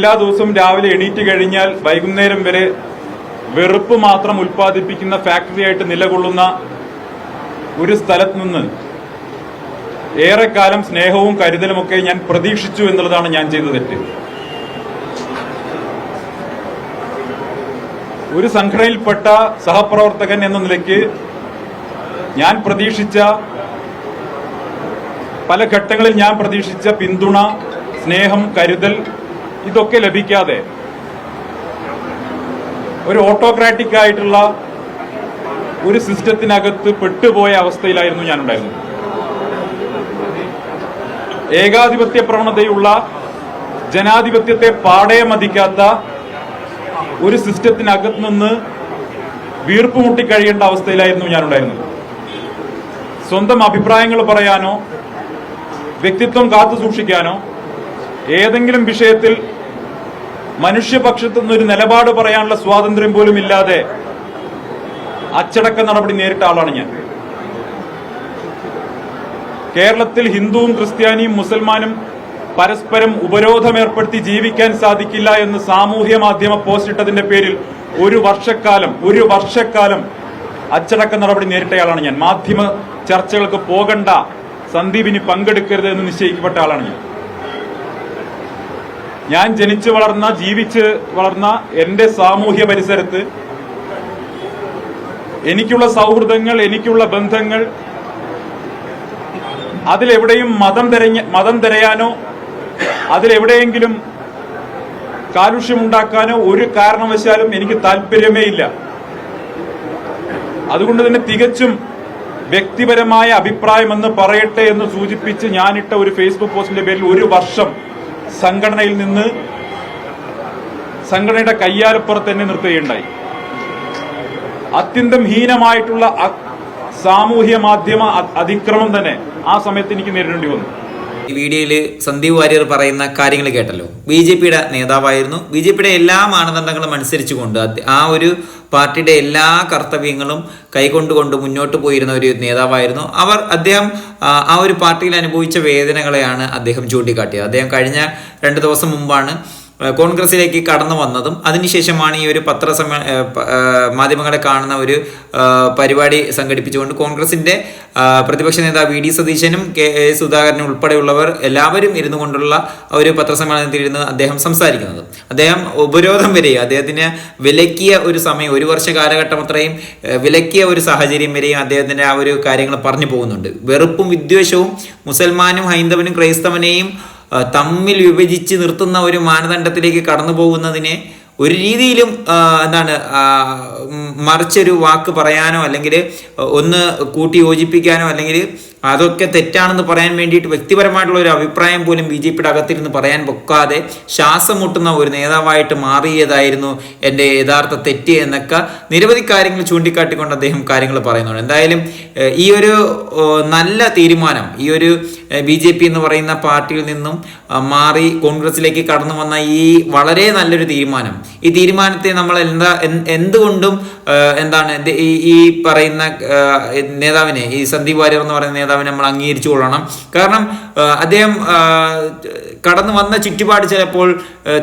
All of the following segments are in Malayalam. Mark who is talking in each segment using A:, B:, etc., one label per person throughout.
A: എല്ലാ ദിവസവും രാവിലെ എണീറ്റ് കഴിഞ്ഞാൽ വൈകുന്നേരം വരെ വെറുപ്പ് മാത്രം ഉൽപ്പാദിപ്പിക്കുന്ന ഫാക്ടറിയായിട്ട് നിലകൊള്ളുന്ന ഒരു സ്ഥലത്ത് നിന്ന് ഏറെക്കാലം സ്നേഹവും കരുതലുമൊക്കെ ഞാൻ പ്രതീക്ഷിച്ചു എന്നുള്ളതാണ് ഞാൻ ചെയ്ത തെറ്റ്. ഒരു സംഘടനയിൽപ്പെട്ട സഹപ്രവർത്തകൻ എന്ന നിലയ്ക്ക് ഞാൻ പ്രതീക്ഷിച്ച പല ഘട്ടങ്ങളിൽ ഞാൻ പ്രതീക്ഷിച്ച പിന്തുണ സ്നേഹം കരുതൽ ഇതൊക്കെ ലഭിക്കാതെ ഒരു ഓട്ടോക്രാറ്റിക് ആയിട്ടുള്ള ഒരു സിസ്റ്റത്തിനകത്ത് പെട്ടുപോയ അവസ്ഥയിലായിരുന്നു ഞാൻ ഉണ്ടായിരുന്നത് ഏകാധിപത്യ പ്രവണതയുള്ള ജനാധിപത്യത്തെ പാടെ മതിക്കാത്ത ഒരു സിസ്റ്റത്തിനകത്ത് നിന്ന് വീർപ്പുമുട്ടി കഴിയേണ്ട അവസ്ഥയിലായിരുന്നു ഞാൻ ഉണ്ടായിരുന്നത് സ്വന്തം അഭിപ്രായങ്ങൾ പറയാനോ വ്യക്തിത്വം കാത്തു സൂക്ഷിക്കാനോ ഏതെങ്കിലും വിഷയത്തിൽ മനുഷ്യപക്ഷത്തു നിന്നൊരു നിലപാട് പറയാനുള്ള സ്വാതന്ത്ര്യം പോലും ഇല്ലാതെ അച്ചടക്ക നടപടി നേരിട്ട ആളാണ് ഞാൻ. കേരളത്തിൽ ഹിന്ദുവും ക്രിസ്ത്യാനിയും മുസൽമാനും പരസ്പരം ഉപരോധം ഏർപ്പെടുത്തി ജീവിക്കാൻ സാധിക്കില്ല എന്ന് സാമൂഹ്യ മാധ്യമ പോസ്റ്റ് ഇട്ടതിന്റെ പേരിൽ ഒരു വർഷക്കാലം ഒരു വർഷക്കാലം അച്ചടക്ക നടപടി നേരിട്ടയാളാണ് ഞാൻ. മാധ്യമ ചർച്ചകൾക്ക് പോകണ്ട സന്ദീപിന് പങ്കെടുക്കരുത് എന്ന് നിശ്ചയിക്കപ്പെട്ട ആളാണ് ഞാൻ. ഞാൻ ജനിച്ചു വളർന്ന ജീവിച്ച് വളർന്ന എന്റെ സാമൂഹ്യ പരിസരത്ത് എനിക്കുള്ള സൗഹൃദങ്ങൾ എനിക്കുള്ള ബന്ധങ്ങൾ അതിലെവിടെയും മതം തിരഞ്ഞ മതം തിരയാനോ അതിലെവിടെയെങ്കിലും കാലുഷ്യമുണ്ടാക്കാനോ ഒരു കാരണവശാലും എനിക്ക് താല്പര്യമേ ഇല്ല. അതുകൊണ്ട് തന്നെ തികച്ചും വ്യക്തിപരമായ അഭിപ്രായമെന്ന് പറയട്ടെ എന്ന് സൂചിപ്പിച്ച് ഞാനിട്ട ഒരു ഫേസ്ബുക്ക് പോസ്റ്റിന്റെ പേരിൽ ഒരു വർഷം സംഘടനയിൽ നിന്ന് സംഘടനയുടെ കയ്യാലപ്പുറത്ത് തന്നെ നിർത്തുകയുണ്ടായി. അത്യന്തം ഹീനമായിട്ടുള്ള സാമൂഹ്യ മാധ്യമ അതിക്രമം തന്നെ ആ സമയത്ത് എനിക്ക് നേരിടേണ്ടി വന്നു.
B: വീഡിയോയിൽ സന്ദീപ് വാര്യർ പറയുന്ന കാര്യങ്ങൾ കേട്ടല്ലോ. ബി ജെ പിയുടെ നേതാവായിരുന്നു. ബി ജെ പിയുടെ എല്ലാ മാനദണ്ഡങ്ങളും അനുസരിച്ചുകൊണ്ട് കൊണ്ട് ആ ഒരു പാർട്ടിയുടെ എല്ലാ കർത്തവ്യങ്ങളും കൈകൊണ്ടുകൊണ്ട് മുന്നോട്ട് പോയിരുന്ന ഒരു നേതാവായിരുന്നു. അവർ അദ്ദേഹം ആ, ഒരു പാർട്ടിയിൽ അനുഭവിച്ച വേദനകളെയാണ് അദ്ദേഹം ചൂണ്ടിക്കാട്ടിയത്. അദ്ദേഹം കഴിഞ്ഞ രണ്ട് ദിവസം മുമ്പാണ് കോൺഗ്രസിലേക്ക് കടന്നു വന്നതും അതിനുശേഷമാണ് ഈ ഒരു പത്രസമ്മേ മാധ്യമങ്ങളെ കാണുന്ന ഒരു പരിപാടി സംഘടിപ്പിച്ചുകൊണ്ട് കോൺഗ്രസിന്റെ പ്രതിപക്ഷ നേതാവ് വി ഡി സതീശനും കെ. സുധാകരനും ഉൾപ്പെടെയുള്ളവർ എല്ലാവരും ഇരുന്നു കൊണ്ടുള്ള ഒരു പത്രസമ്മേളനത്തിൽ ഇരുന്ന് അദ്ദേഹം സംസാരിക്കുന്നത് അദ്ദേഹം ഉപരോധം വരെ അദ്ദേഹത്തിന് വിലക്കിയ ഒരു സമയം ഒരു വർഷ കാലഘട്ടം അത്രയും വിലക്കിയ ഒരു സാഹചര്യം വരെയും അദ്ദേഹത്തിന്റെ ആ ഒരു കാര്യങ്ങൾ പറഞ്ഞു പോകുന്നുണ്ട് വെറുപ്പും വിദ്വേഷവും മുസൽമാനും ഹൈന്ദവനും ക്രൈസ്തവനെയും തമ്മിൽ വിഭജിച്ച് നിർത്തുന്ന ഒരു മാനദണ്ഡത്തിലേക്ക് കടന്നു പോകുന്നതിനെ ഒരു രീതിയിലും എന്താണ് മറിച്ചൊരു വാക്ക് പറയാനോ അല്ലെങ്കിൽ ഒന്ന് കൂട്ടി യോജിപ്പിക്കാനോ അല്ലെങ്കിൽ അതൊക്കെ തെറ്റാണെന്ന് പറയാൻ വേണ്ടിയിട്ട് വ്യക്തിപരമായിട്ടുള്ള ഒരു അഭിപ്രായം പോലും ബി ജെ പിയുടെ അകത്തിരുന്ന് പറയാൻ പൊക്കാതെ ശ്വാസം മുട്ടുന്ന ഒരു നേതാവായിട്ട് മാറിയതായിരുന്നു എന്റെ യഥാർത്ഥ തെറ്റ് എന്നൊക്കെ നിരവധി കാര്യങ്ങൾ ചൂണ്ടിക്കാട്ടിക്കൊണ്ട് അദ്ദേഹം കാര്യങ്ങൾ പറയുന്നുണ്ട്. എന്തായാലും ഈ ഒരു നല്ല തീരുമാനം ഈ ഒരു ബി ജെ പി എന്ന് പറയുന്ന പാർട്ടിയിൽ നിന്നും മാറി കോൺഗ്രസിലേക്ക് കടന്നു വന്ന ഈ വളരെ നല്ലൊരു തീരുമാനം ഈ തീരുമാനത്തെ നമ്മൾ എന്താ എന്തുകൊണ്ടും എന്താണ് ഈ പറയുന്ന നേതാവിനെ ഈ സന്ദീപ് വാര്യർ എന്ന് പറയുന്ന നേതാവിനെ നമ്മൾ അംഗീകരിച്ചു കൊള്ളണം. കാരണം അദ്ദേഹം കടന്നു വന്ന ചുറ്റുപാട് ചിലപ്പോൾ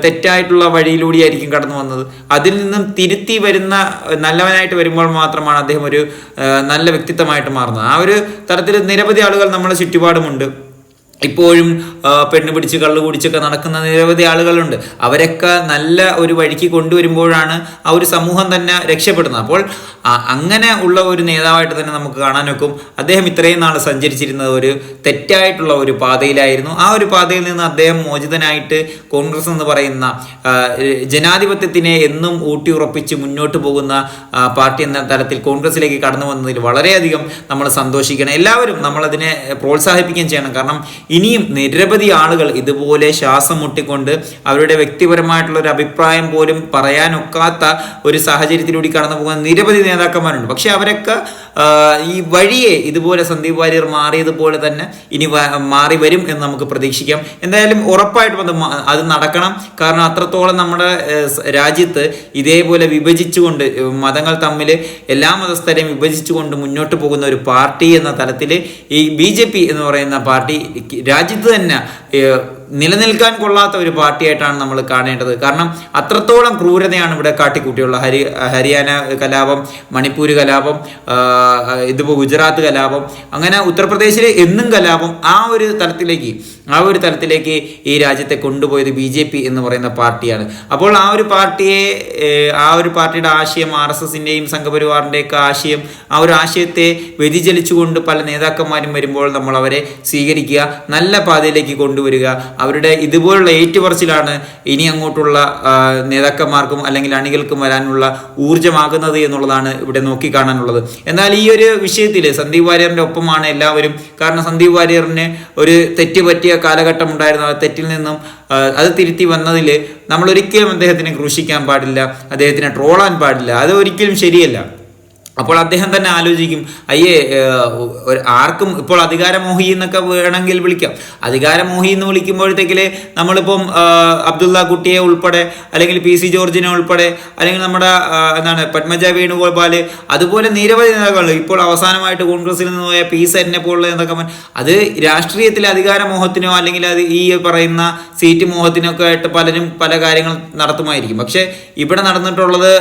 B: തെറ്റായിട്ടുള്ള വഴിയിലൂടെ ആയിരിക്കും കടന്നു വന്നത്. അതിൽ നിന്നും തിരുത്തി വരുന്ന നല്ലവനായിട്ട് വരുമ്പോൾ മാത്രമാണ് അദ്ദേഹം ഒരു നല്ല വ്യക്തിത്വമായിട്ട് മാറുന്നത്. ആ ഒരു തരത്തിൽ നിരവധി ആളുകൾ നമ്മുടെ ചുറ്റുപാടുമുണ്ട്. ഇപ്പോഴും പെണ്ണ് പിടിച്ച് കള്ളു കുടിച്ചൊക്കെ നടക്കുന്ന നിരവധി ആളുകളുണ്ട്. അവരൊക്കെ നല്ല ഒരു വഴിക്ക് കൊണ്ടുവരുമ്പോഴാണ് ആ ഒരു സമൂഹം തന്നെ രക്ഷപ്പെടുന്നത്. അപ്പോൾ അങ്ങനെ ഉള്ള ഒരു നേതാവായിട്ട് തന്നെ നമുക്ക് കാണാനൊക്കും അദ്ദേഹം ഇത്രയും നാൾ സഞ്ചരിച്ചിരുന്നത് ഒരു തെറ്റായിട്ടുള്ള ഒരു പാതയിലായിരുന്നു. ആ ഒരു പാതയിൽ നിന്ന് അദ്ദേഹം മോചിതനായിട്ട് കോൺഗ്രസ് എന്ന് പറയുന്ന ജനാധിപത്യത്തിനെ എന്നും ഊട്ടിയുറപ്പിച്ച് മുന്നോട്ട് പോകുന്ന പാർട്ടി എന്ന തരത്തിൽ കോൺഗ്രസിലേക്ക് കടന്നു വന്നതിൽ വളരെയധികം നമ്മൾ സന്തോഷിക്കണം. എല്ലാവരും നമ്മളതിനെ പ്രോത്സാഹിപ്പിക്കുകയും ചെയ്യണം. കാരണം ഇനിയും നിരവധി ആളുകൾ ഇതുപോലെ ശ്വാസം മുട്ടിക്കൊണ്ട് അവരുടെ വ്യക്തിപരമായിട്ടുള്ള ഒരു അഭിപ്രായം പോലും പറയാനൊക്കാത്ത ഒരു സാഹചര്യത്തിലൂടെ കടന്നു പോകുന്ന നിരവധി നേതാക്കന്മാരുണ്ട്. പക്ഷെ അവരൊക്കെ ഈ വഴിയെ ഇതുപോലെ സന്ദീപ് വാര്യർ മാറിയതുപോലെ തന്നെ ഇനി മാറി വരും എന്ന് നമുക്ക് പ്രതീക്ഷിക്കാം. എന്തായാലും ഉറപ്പായിട്ടും അത് അത് നടക്കണം. കാരണം അത്രത്തോളം നമ്മുടെ രാജ്യത്ത് ഇതേപോലെ വിഭജിച്ചുകൊണ്ട് മതങ്ങൾ തമ്മിൽ എല്ലാ മതസ്ഥരെയും വിഭജിച്ചുകൊണ്ട് മുന്നോട്ട് പോകുന്ന ഒരു പാർട്ടി എന്ന തലത്തിൽ ഈ ബി എന്ന് പറയുന്ന പാർട്ടി രാജ്യത്ത് തന്നെ നിലനിൽക്കാൻ കൊള്ളാത്ത ഒരു പാർട്ടിയായിട്ടാണ് നമ്മൾ കാണേണ്ടത്. കാരണം അത്രത്തോളം ക്രൂരതയാണ് ഇവിടെ കാട്ടിക്കൂട്ടിയുള്ള ഹരി ഹരിയാന കലാപം മണിപ്പൂർ കലാപം ഇതിപ്പോൾ ഗുജറാത്ത് കലാപം അങ്ങനെ ഉത്തർപ്രദേശിലെ എന്നും കലാപം ആ ഒരു തലത്തിലേക്ക് ആ ഒരു തലത്തിലേക്ക് ഈ രാജ്യത്തെ കൊണ്ടുപോയത് ബി ജെ പി എന്ന് പറയുന്ന പാർട്ടിയാണ്. അപ്പോൾ ആ ഒരു പാർട്ടിയെ ആ ഒരു പാർട്ടിയുടെ ആശയം ആർ എസ് എസിന്റെയും സംഘപരിവാറിന്റെയൊക്കെ ആശയം ആ ഒരു ആശയത്തെ വ്യതിചലിച്ചുകൊണ്ട് പല നേതാക്കന്മാരും വരുമ്പോൾ നമ്മൾ അവരെ സ്വീകരിക്കുക നല്ല പാതയിലേക്ക് കൊണ്ടുവരിക അവരുടെ ഇതുപോലുള്ള ഏറ്റുപറച്ചിലാണ് ഇനി അങ്ങോട്ടുള്ള നേതാക്കന്മാർക്കും അല്ലെങ്കിൽ അണികൾക്കും വരാനുള്ള ഊർജമാകുന്നത് എന്നുള്ളതാണ് ഇവിടെ നോക്കിക്കാണാനുള്ളത്. എന്നാൽ ഈ ഒരു വിഷയത്തിൽ സന്ദീപ് വാര്യറിന്റെ ഒപ്പമാണ് എല്ലാവരും. കാരണം സന്ദീപ് വാര്യറിന് ഒരു തെറ്റ് പറ്റിയ കാലഘട്ടം ഉണ്ടായിരുന്നു ആ തെറ്റിൽ നിന്നും അത് തിരുത്തി വന്നതിൽ നമ്മൾ ഒരിക്കലും അദ്ദേഹത്തിനെ ക്രൂശിക്കാൻ പാടില്ല അദ്ദേഹത്തിനെ ട്രോളാൻ പാടില്ല. അത് ഒരിക്കലും ശരിയല്ല. അപ്പോൾ അദ്ദേഹം തന്നെ ആലോചിക്കും അയ്യേ ആർക്കും ഇപ്പോൾ അധികാരമോഹി എന്നൊക്കെ വേണമെങ്കിൽ വിളിക്കാം. അധികാരമോഹി എന്ന് വിളിക്കുമ്പോഴത്തേക്കിലെ നമ്മളിപ്പം അബ്ദുള്ള കുട്ടിയെ ഉൾപ്പെടെ അല്ലെങ്കിൽ പി സി ജോർജിനെ ഉൾപ്പെടെ അല്ലെങ്കിൽ നമ്മുടെ എന്താണ് പത്മജ വേണുഗോപാൽ അതുപോലെ നിരവധി നേതാക്കൾ ഇപ്പോൾ അവസാനമായിട്ട് കോൺഗ്രസിൽ നിന്ന് പോയ പി സെറ്റിനെ പോലുള്ള നേതാക്കന്മാർ അത് രാഷ്ട്രീയത്തിലെ അധികാരമോഹത്തിനോ അല്ലെങ്കിൽ അത് ഈ പറയുന്ന സീറ്റ് മോഹത്തിനൊക്കെ ആയിട്ട് പലരും പല കാര്യങ്ങൾ നടത്തുമായിരിക്കും. പക്ഷേ ഇവിടെ നടന്നിട്ടുള്ളത്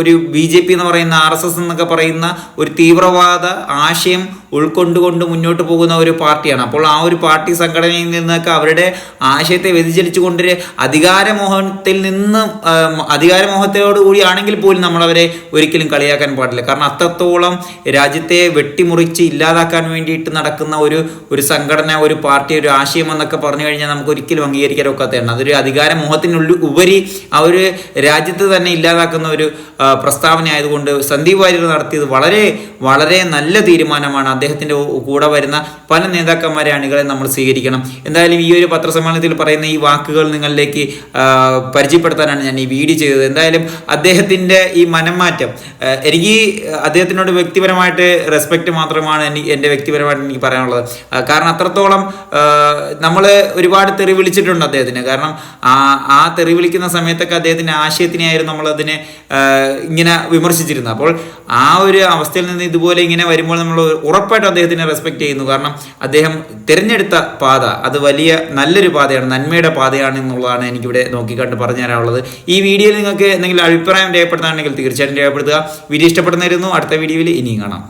B: ഒരു ബി ജെ പി എന്ന് പറയുന്ന ആർ എസ് എസ് എന്നൊക്കെ പറയുന്ന ഒരു തീവ്രവാദ ആശയം ഉൾക്കൊണ്ടുകൊണ്ട് മുന്നോട്ട് പോകുന്ന ഒരു പാർട്ടിയാണ്. അപ്പോൾ ആ ഒരു പാർട്ടി സംഘടനയിൽ നിന്നൊക്കെ അവരുടെ ആശയത്തെ വ്യതിചലിച്ചു കൊണ്ട് അധികാരമോഹത്തിൽ നിന്ന് അധികാരമോഹത്തോടു കൂടിയാണെങ്കിൽ പോലും നമ്മളവരെ ഒരിക്കലും കളിയാക്കാൻ പാടില്ല. കാരണം അത്രത്തോളം രാജ്യത്തെ വെട്ടിമുറിച്ച് ഇല്ലാതാക്കാൻ വേണ്ടിയിട്ട് നടക്കുന്ന ഒരു ഒരു സംഘടന ഒരു പാർട്ടി ഒരു ആശയം എന്നൊക്കെ പറഞ്ഞു കഴിഞ്ഞാൽ നമുക്ക് ഒരിക്കലും അംഗീകരിക്കാൻ ഒക്കാത്തതാണ് അതൊരു അധികാരമോഹത്തിനുള്ളിൽ ഉപരി ആ ഒരു രാജ്യത്ത് തന്നെ ഇല്ലാതാക്കുന്ന ഒരു പ്രസ്താവന ആയതുകൊണ്ട് സന്ദീപ് വാര്യർ നടത്തിയത് വളരെ വളരെ നല്ല തീരുമാനമാണ്. അദ്ദേഹത്തിന്റെ കൂടെ വരുന്ന പല നേതാക്കന്മാരെ അണികളെ നമ്മൾ സ്വീകരിക്കണം. എന്തായാലും ഈ ഒരു പത്രസമ്മേളനത്തിൽ പറയുന്ന ഈ വാക്കുകൾ നിങ്ങളിലേക്ക് പരിചയപ്പെടുത്താനാണ് ഞാൻ ഈ വീഡിയോ ചെയ്തത്. എന്തായാലും അദ്ദേഹത്തിന്റെ ഈ മനംമാറ്റം എനിക്ക് അദ്ദേഹത്തിനോട് വ്യക്തിപരമായിട്ട് റെസ്പെക്റ്റ് മാത്രമാണ് എനിക്ക് എന്റെ വ്യക്തിപരമായിട്ട് എനിക്ക് പറയാനുള്ളത്. കാരണം അത്രത്തോളം നമ്മൾ ഒരുപാട് തെറി വിളിച്ചിട്ടുണ്ട് അദ്ദേഹത്തിന്. കാരണം ആ തെറി വിളിക്കുന്ന സമയത്തൊക്കെ അദ്ദേഹത്തിന്റെ ആശയത്തിനെയായിരുന്നു നമ്മളതിനെ ഇങ്ങനെ വിമർശിച്ചിരുന്നത്. അപ്പോൾ ആ ഒരു അവസ്ഥയിൽ നിന്ന് ഇതുപോലെ ഇങ്ങനെ വരുമ്പോൾ നമ്മൾ ഉറപ്പായിട്ടും അദ്ദേഹത്തിനെ റെസ്പെക്ട് ചെയ്യുന്നു. കാരണം അദ്ദേഹം തിരഞ്ഞെടുത്ത പാത അത് വലിയ നല്ലൊരു പാതയാണ് നന്മയുടെ പാതയാണ് എന്നുള്ളതാണ് എനിക്കിവിടെ നോക്കിക്കണ്ട് പറഞ്ഞു തരാനുള്ളത്. ഈ വീഡിയോയിൽ നിങ്ങൾക്ക് എന്തെങ്കിലും അഭിപ്രായം രേഖപ്പെടുത്താണെങ്കിൽ തീർച്ചയായിട്ടും രേഖപ്പെടുത്തുക. വീഡിയോ ഇഷ്ടപ്പെടുന്നതായിരുന്നു അടുത്ത വീഡിയോയിൽ ഇനിയും കാണാം.